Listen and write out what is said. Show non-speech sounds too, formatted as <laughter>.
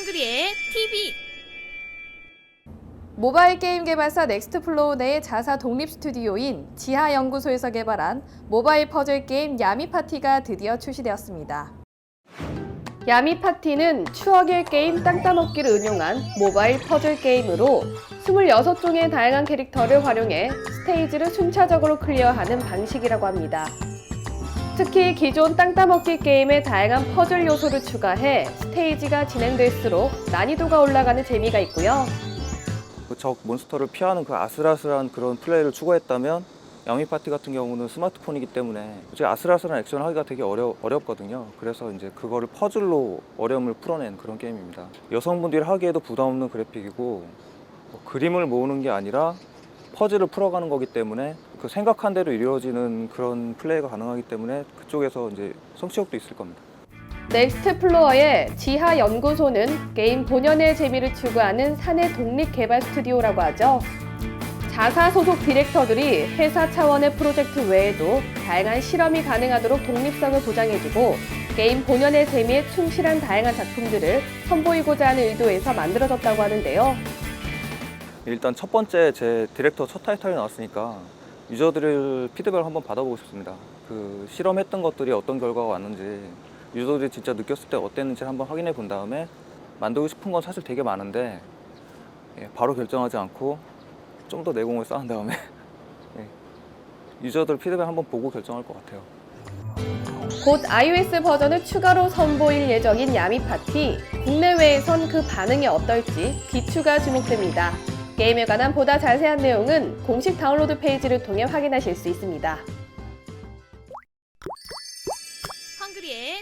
헝그리의 TV 모바일 게임 개발사 넥스트플로우 내 자사 독립 스튜디오인 지하연구소에서 개발한 모바일 퍼즐 게임 야미 파티가 드디어 출시되었습니다. 야미 파티는 추억의 게임 땅 따먹기를 응용한 모바일 퍼즐 게임으로 26종의 다양한 캐릭터를 활용해 스테이지를 순차적으로 클리어하는 방식이라고 합니다. 특히 기존 땅 따먹기 게임에 다양한 퍼즐 요소를 추가해 스테이지가 진행될수록 난이도가 올라가는 재미가 있고요. 그 적 몬스터를 피하는 그 아슬아슬한 그런 플레이를 추구했다면 양미 파티 같은 경우는 스마트폰이기 때문에 솔직히 아슬아슬한 액션을 하기가 되게 어려, 어렵거든요. 그래서 이제 그거를 퍼즐로 어려움을 풀어낸 그런 게임입니다. 여성분들이 하기에도 부담 없는 그래픽이고 뭐 그림을 모으는 게 아니라 퍼즐을 풀어가는 거기 때문에 그 생각한 대로 이루어지는 그런 플레이가 가능하기 때문에 그쪽에서 이제 성취욕도 있을 겁니다. 넥스트 플로어의 지하 연구소는 게임 본연의 재미를 추구하는 사내 독립 개발 스튜디오라고 하죠. 자사 소속 디렉터들이 회사 차원의 프로젝트 외에도 다양한 실험이 가능하도록 독립성을 보장해주고 게임 본연의 재미에 충실한 다양한 작품들을 선보이고자 하는 의도에서 만들어졌다고 하는데요. 일단 첫 번째 제 디렉터 첫 타이틀이 나왔으니까 유저들 피드백을 한번 받아보고 싶습니다. 그 실험했던 것들이 어떤 결과가 왔는지 유저들이 진짜 느꼈을 때 어땠는지 한번 확인해 본 다음에 만들고 싶은 건 사실 되게 많은데 예, 바로 결정하지 않고 좀 더 내공을 쌓은 다음에 <laughs> 예, 유저들 피드백 한번 보고 결정할 것 같아요. 곧 iOS 버전을 추가로 선보일 예정인 야미 파티. 국내외에선 그 반응이 어떨지 귀추가 주목됩니다. 게임에 관한 보다 자세한 내용은 공식 다운로드 페이지를 통해 확인하실 수 있습니다. 헝그리의